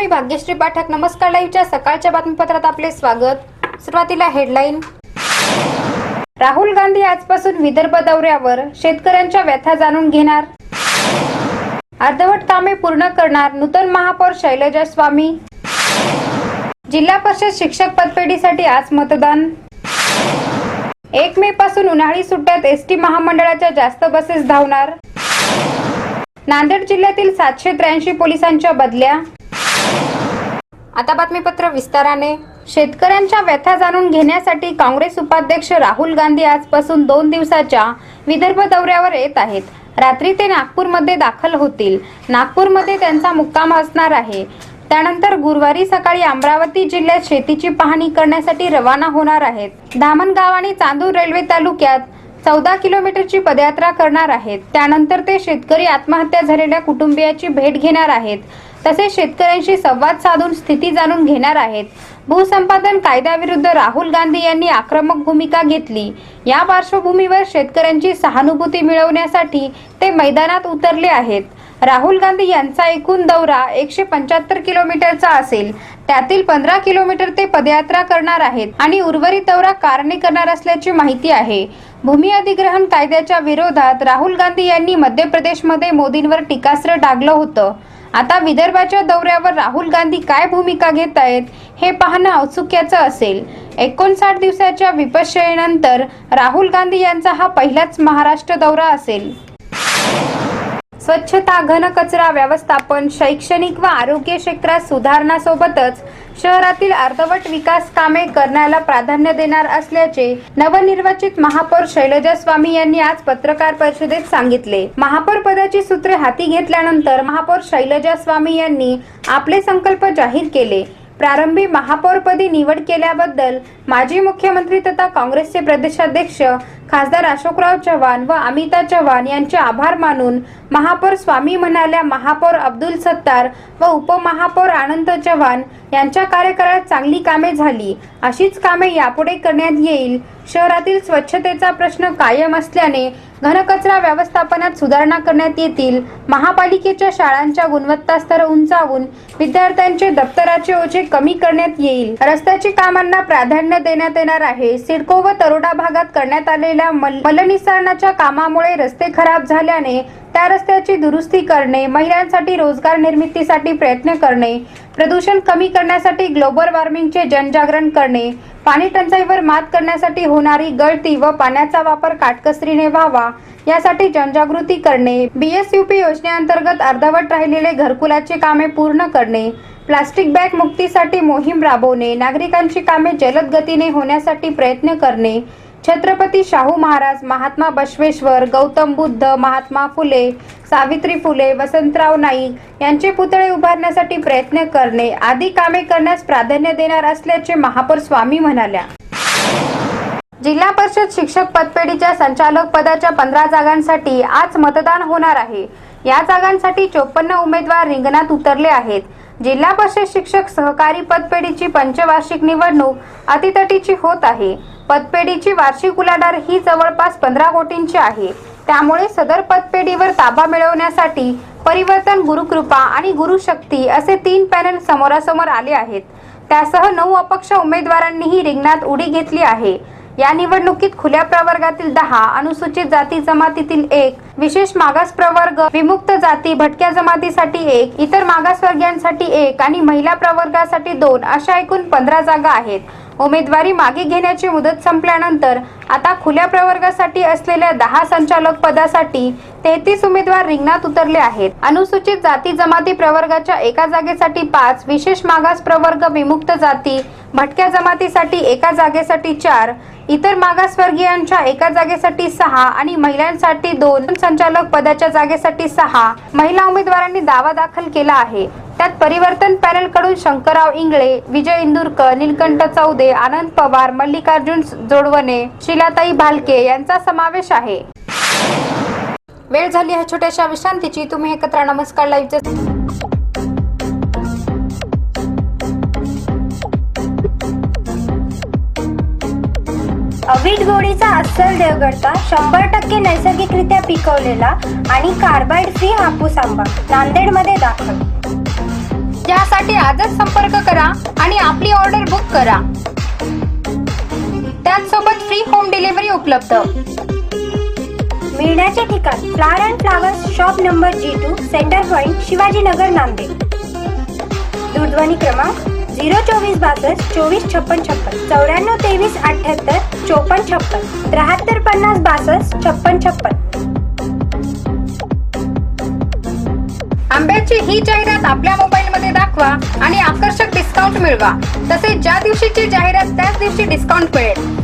मी भाग्यश्री पाठक. नमस्कार लाईव्हच्या सकाळच्या बातमीपत्रात आपले स्वागत. सुरुवातीला हेडलाईन. राहुल गांधी आजपासून विदर्भ दौऱ्यावर. शेतकऱ्यांच्या व्यथा जाणून घेणार. अर्धवट कामे पूर्ण करणार. नूतन महापौर शैलजा स्वामी. जिल्हा परिषद शिक्षक पदपेढीसाठी आज मतदान. एक मे पासून उन्हाळी सुट्ट्यात एस टी महामंडळाच्या जास्त बसेस धावणार. नांदेड जिल्ह्यातील सातशे त्र्याऐंशी पोलिसांच्या बदल्या. आता बातमीपत्र विस्ताराने. शेतकऱ्यांच्या व्यथा जाणून घेण्यासाठी काँग्रेस उपाध्यक्ष राहुल गांधी आजपासून दोन दिवसाच्या विदर्भ दौऱ्यावर येत आहेत. रात्री ते नागपूरमध्ये दाखल होतील. नागपूरमध्ये त्यांचा मुक्काम असणार आहे. त्यानंतर गुरुवारी सकाळी अमरावती जिल्ह्यात शेतीची पाहणी करण्यासाठी रवाना होणार आहेत. धामणगाव आणि चांदूर रेल्वे तालुक्यात चौदा किलोमीटरची पदयात्रा करणार आहेत. त्यानंतर ते शेतकरी आत्महत्या झालेल्या कुटुंबियाची भेट घेणार आहेत. तसेच शेतकऱ्यांशी संवाद साधून स्थिती जाणून घेणार आहेत. भूसंपादन कायद्याविरुद्ध राहुल गांधी यांनी आक्रमक भूमिका घेतली. या पार्श्वभूमीवर शेतकऱ्यांची सहानुभूती मिळवण्यासाठी ते मैदानात उतरले आहेत. राहुल गांधी यांचा एकूण दौरा एकशे पंच्याहत्तर किलोमीटरचा असेल. त्यातील पंधरा किलोमीटर ते पदयात्रा करणार आहेत आणि उर्वरित दौरा कारणे करणार असल्याची माहिती आहे. भूमी अधिग्रहण कायद्याच्या विरोधात राहुल गांधी यांनी मध्य प्रदेशमध्ये मोदींवर टीकास्त्र डागलं होतं. आता विदर्भाच्या दौऱ्यावर राहुल गांधी काय भूमिका घेत आहेत हे पाहणं औत्सुक्याचं असेल. एकोणसाठ दिवसाच्या विपश्ययेनंतर राहुल गांधी यांचा हा पहिलाच महाराष्ट्र दौरा असेल. स्वच्छता घनकचरा व्यवस्थापन शैक्षणिक व आरोग्य क्षेत्रात सुधारणासोबतच शहरातील अर्धवट विकास कामे करण्याला प्राधान्य देणार असल्याचे नवनिर्वाचित महापौर शैलजा स्वामी यांनी आज पत्रकार परिषदेत सांगितले. महापौर पदाची सूत्रे हाती घेतल्यानंतर महापौर शैलजा स्वामी यांनी आपले संकल्प जाहीर केले. प्रारंभी महापौरपदी निवड केल्याबद्दल माजी मुख्यमंत्री तथा काँग्रेसचे प्रदेशाध्यक्ष खासदार अशोकराव चव्हाण व अमिता चव्हाण यांचे आभार मानून महापौर स्वामी म्हणाल्या महापौर अब्दुल सत्तार व उपमहापौर आनंद चव्हाण यांच्या कार्यकाळात चांगली कामे झाली. अशीच कामे यापुढे करण्यात येईल. शहरातील स्वच्छतेचा प्रश्न कायम असल्याने घनकचरा व्यवस्थापनात सुधारणा करण्यात येतील. महापालिकेच्या शाळांच्या गुणवत्ता स्तर उंचावून विद्यार्थ्यांचे दप्तराचे ओझे कमी करण्यात येईल. रस्त्याची कामांना प्राधान्य देण्यात येणार आहे. सिडको व तरोडा भागात करण्यात आलेल्या मल- मलनिसरणाच्या कामामुळे रस्ते खराब झाल्याने त्या रस्त्याची दुरुस्ती करणे महिलांसाठी रोजगार निर्मितीसाठी प्रयत्न करणे प्रदूषण कमी करण्यासाठी ग्लोबल वॉर्मिंगचे जनजागरण करणे पाणी टंचाईवर मात करण्यासाठी होणारी गळती व पाण्याचा वापर काटकसरीने व्हावा यासाठी जनजागृती करणे बीएसयूपी योजनेअंतर्गत अर्धवट राहिलेले घरकुलाचे कामे पूर्ण करणे प्लास्टिक बॅग मुक्तीसाठी मोहीम राबवणे नागरिकांची कामे जलद गतीने होण्यासाठी प्रयत्न करणे छत्रपती शाहू महाराज महात्मा बसवेश्वर गौतम बुद्ध महात्मा फुले सावित्री फुले वसंतराव नाईक यांचे पुतळे उभारण्यासाठी प्रयत्न करणे आदी कामे करण्यास प्राधान्य देणार असल्याचे महापौर स्वामी म्हणाल्या. जिल्हा परिषद शिक्षक पदपेढीच्या संचालक पदाच्या पंधरा जागांसाठी आज मतदान होणार आहे. या जागांसाठी चोपन्न उमेदवार रिंगणात उतरले आहेत. जिल्हा परिषद शिक्षक सहकारी पदपेढीची पंचवार्षिक निवडणूक अतितटीची होत आहे. पतपेढीची वार्षिक उलाढाल ही जवळपास पंधरा कोटींची आहे. त्यामुळे सदर पदपेढीवर ताबा मिळवण्यासाठी परिवर्तन गुरुकृपा आणि गुरुशक्ती असे तीन पॅनल समोरासमोर आले आहेत. त्यासह नऊ अपक्ष उमेदवारांनीही रिंगणात उडी घेतली आहे. या निवडणुकीत खुल्या प्रवर्गातील दहा अनुसूचित जाती जमातीतील एक विशेष मागास प्रवर्ग विमुक्त जाती भटक्या जमातीसाठी एक इतर मागासवर्गीयांसाठी एक आणि महिला प्रवर्गासाठी दोन अशा एकूण पंधरा जागा आहेत. उमेदवारी मागे घेण्याची मुदत संपल्यानंतर आता खुल्या प्रवर्गासाठी असलेल्या दहा संचालक पदासाठी तेहतीस उमेदवार रिंगणात उतरले आहेत. अनुसूचित जाती जमाती प्रवर्गाच्या एका जागेसाठी पाच विशेष मागास प्रवर्ग विमुक्त जाती भटक्या जमातीसाठी एका जागेसाठी चार इतर मागासवर्गीयांच्या एका जागेसाठी सहा आणि महिलांसाठी दोन संचालक पदाच्या जागेसाठी सहा. महिला उमेदवारांनी दावा दाखल केला आहे. त्यात परिवर्तन पॅनलकडून शंकरराव इंगळे विजय इंदुरकर नीलकंठ चौदे आनंद पवार मल्लिकार्जुन जोडवणे शिलाताई भालके यांचा समावेश आहे. वेळ झाली आहे छोट्याशा विश्रांतीची. तुम्ही एकत्र नमस्कार. लाईव्हचे अवीट गोडीचा अस्सल देवगडचा शंभर टक्के नैसर्गिकरित्या पिकवलेला आणि कार्बाइड फ्री हापूस आंबा नांदेडमध्ये दाखल. यासाठी आजच संपर्क करा आणि आपली ऑर्डर बुक करा. त्याचसोबत फ्री होम डिलिव्हरी उपलब्ध. मिळण्याचे ठिकाण flower and flowers shop number G two centre point Shivajinagar Nanded. दूरध्वनी क्रमांक झिरो चोवीस बासष्ट चोवीस छप्पन छप्पन चौऱ्याण्णव तेवीस अठ्ठ्याहत्तर चोपन्न छप्पन त्र्याहत्तर पन्नास बासष्ट छप्पन छप्पन. आंब्याची ही जाहिरात आपल्या आणि आकर्षक डिस्काउंट मिळवा. तसेच ज्या दिवशीची जाहिरात त्याच दिवशी डिस्काउंट मिळेल.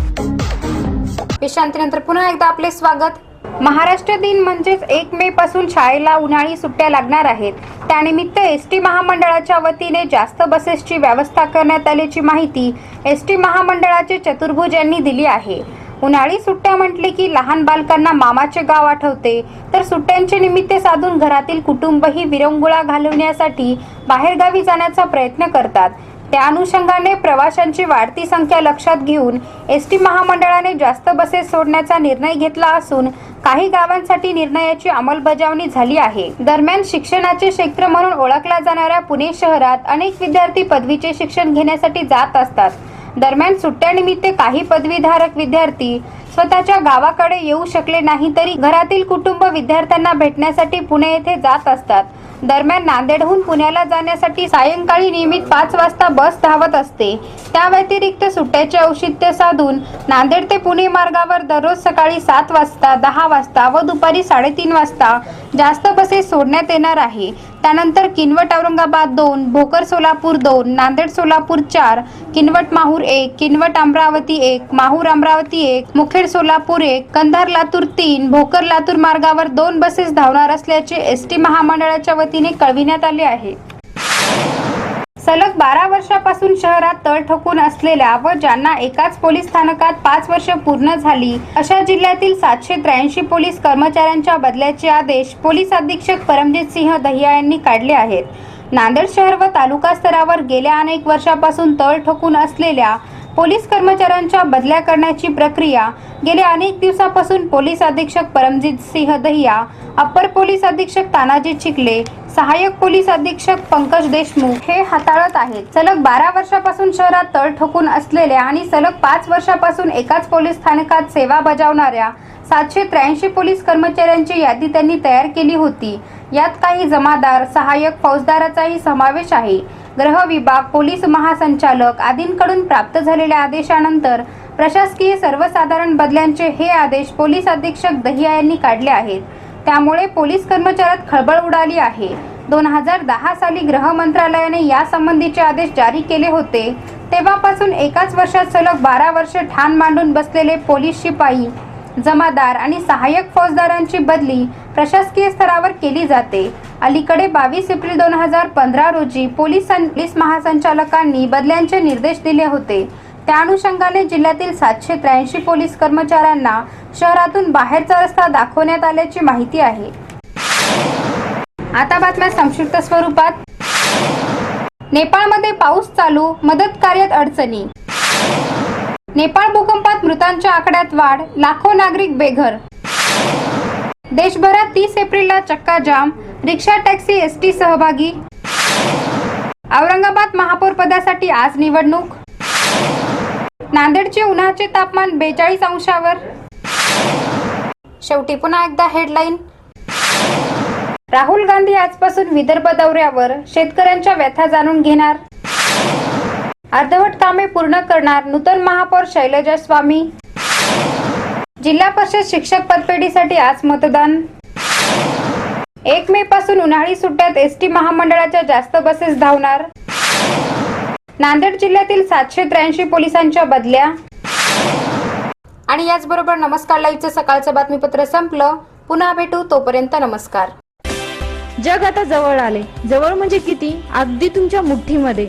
विश्रांतीनंतर पुन्हा एकदा आपले स्वागत. महाराष्ट्र दिन म्हणजेच एक मे पासून शाळेला उन्हाळी सुट्ट्या लागणार आहेत. त्यानिमित्त एस टी महामंडळाच्या वतीने जास्त बसेसची व्यवस्था करण्यात आल्याची माहिती एस टी महामंडळाचे चतुर्भुज यांनी दिली आहे. उन्हाळी सुट्ट्या म्हटले की लहान बालकांना मामाचे गाव आठवते. तर सुट्ट्यांचे निमित्त साधून घरातील कुटुंबही विरंगुळा घालवण्यासाठी बाहेरगावी जाण्याचा प्रयत्न करतात. त्या अनुषंगाने प्रवाशांची वाढती संख्या लक्षात घेऊन एस टी महामंडळाने जास्त बसेस सोडण्याचा निर्णय घेतला असून काही गावांसाठी निर्णयाची अंमलबजावणी झाली आहे. दरम्यान शिक्षणाचे क्षेत्र म्हणून ओळखल्या जाणाऱ्या पुणे शहरात अनेक विद्यार्थी पदवीचे शिक्षण घेण्यासाठी जात असतात. दरम्यान सुट्ट्यानिमित्त काही पदवीधारक विद्यार्थी स्वतःच्या गावाकडे येऊ शकले नाही तरी घरातील कुटुंब विद्यार्थ्यांना भेटण्यासाठी पुणे येथे जात असतात. दरम्यान नांदेडहून पुण्याला जाण्यासाठी सायंकाळी नियमित पाच वाजता बस धावत असते. त्या व्यतिरिक्त सुट्ट्याचे औषित्य साधून नांदेड ते पुणे मार्गावर दररोज सकाळी सात वाजता दहा वाजता व दुपारी साडेतीन वाजता जास्त बसेस सोडण्यात येणार आहे. त्यानंतर किनवट औरंगाबाद दोन भोकर सोलापूर दोन नांदेड सोलापूर चार किनवट माहूर एक किनवट अमरावती एक माहूर अमरावती एक मुखेड सोलापूर एक कंधार लातूर तीन भोकर लातूर मार्गावर दोन बसेस धावणार असल्याचे एस टी महामंडळाच्या वतीने कळविण्यात आले आहे. सलग बारा वर्षापासून शहरात तळ ठोकून असलेल्या व ज्यांना एकाच पोलीस स्थानकात पाच वर्ष पूर्ण झाली अशा जिल्ह्यातील सातशे त्र्याऐंशी पोलीस कर्मचाऱ्यांच्या बदल्याचे आदेश पोलीस अधीक्षक परमजित सिंह दहिया यांनी काढले आहेत. नांदेड शहर व तालुका स्तरावर गेल्या अनेक वर्षापासून तळ ठोकून असलेल्या पोलीस कर्मचाऱ्यांच्या बदल्या करण्याची प्रक्रिया गेल्या अनेक दिवसापासून पोलीस अधीक्षक परमजित सिंह दहिया अप्पर पोलीस अधीक्षक तानाजी चिखले सहाय्यक पोलीस अधीक्षक पंकज देशमुख हे हाताळत आहेत. सलग बारा वर्षापासून शहरात तळ ठोकून असलेल्या आणि सलग पाच वर्षापासून एकाच पोलीस स्थानकात सेवा बजावणाऱ्या सातशे त्र्याऐंशी पोलीस कर्मचाऱ्यांची यादी त्यांनी तयार केली होती. यात काही जमादार सहाय्यक फौजदाराचाही समावेश आहे. ग्रह विभाग पोलीस महासंचालक आदींकडून प्राप्त झालेल्या आदेशानंतर प्रशासकीय सर्वसाधारण बदल्यांचे हे आदेश पोलीस अधीक्षक दहिया यांनी काढले आहेत. त्यामुळे पोलीस कर्मचाऱ्यात खळबळ उडाली आहे. दोन हजार दहा साली गृह मंत्रालयाने यासंबंधीचे आदेश जारी केले होते. तेव्हापासून एकाच वर्षात सलग बारा वर्षे ठाण मांडून बसलेले पोलीस शिपाई जमादार आणि सहाय्यक फौजदारांची बदली प्रशासकीय स्तरावर केली जाते. अलीकडे बावीस एप्रिल दोन हजार पंधरा रोजी पोलीस पोलीस महासंचालकांनी बदल्यांचे निर्देश दिले होते. त्या अनुषंगाने जिल्ह्यातील सातशे त्र्याऐंशी पोलीस कर्मचाऱ्यांना शहरातून बाहेरचा रस्ता दाखवण्यात आल्याची माहिती आहे. आता बातम्या संक्षिप्त स्वरूपात. नेपाळमध्ये पाऊस चालू मदत कार्यात अडचणी नेपाळ भूकंपात मृतांच्या आकड्यात वाढ लाखो नागरिक बेघर. देशभरात तीस एप्रिलला चक्का जाम रिक्षा टॅक्सी एस टी सहभागी. औरंगाबाद महापौर पदासाठी आज निवडणूक. नांदेडचे उन्हाचे तापमान बेचाळीस अंशावर. शेवटी पुन्हा एकदा हेडलाईन राहुल गांधी आजपासून विदर्भ दौऱ्यावर शेतकऱ्यांच्या व्यथा जाणून घेणार. अर्धवट कामे पूर्ण करणार नूतन महापौर शैलजा स्वामी. जिल्हा परिषद शिक्षक पदपेढीसाठी आज मतदान. एक मे पासून उन्हाळी सुट्ट्यात एस टी महामंडळाच्या जास्त बसेस धावणार. नांदेड जिल्ह्यातील सातशे त्र्याऐंशी पोलिसांच्या बदल्या. आणि याचबरोबर नमस्कार लाईव्हचं सकाळचं बातमीपत्र संपलं. पुन्हा भेटू तोपर्यंत नमस्कार. जग आता जवळ आले. जवळ म्हणजे किती? अगदी तुमच्या मुठ्ठीमध्ये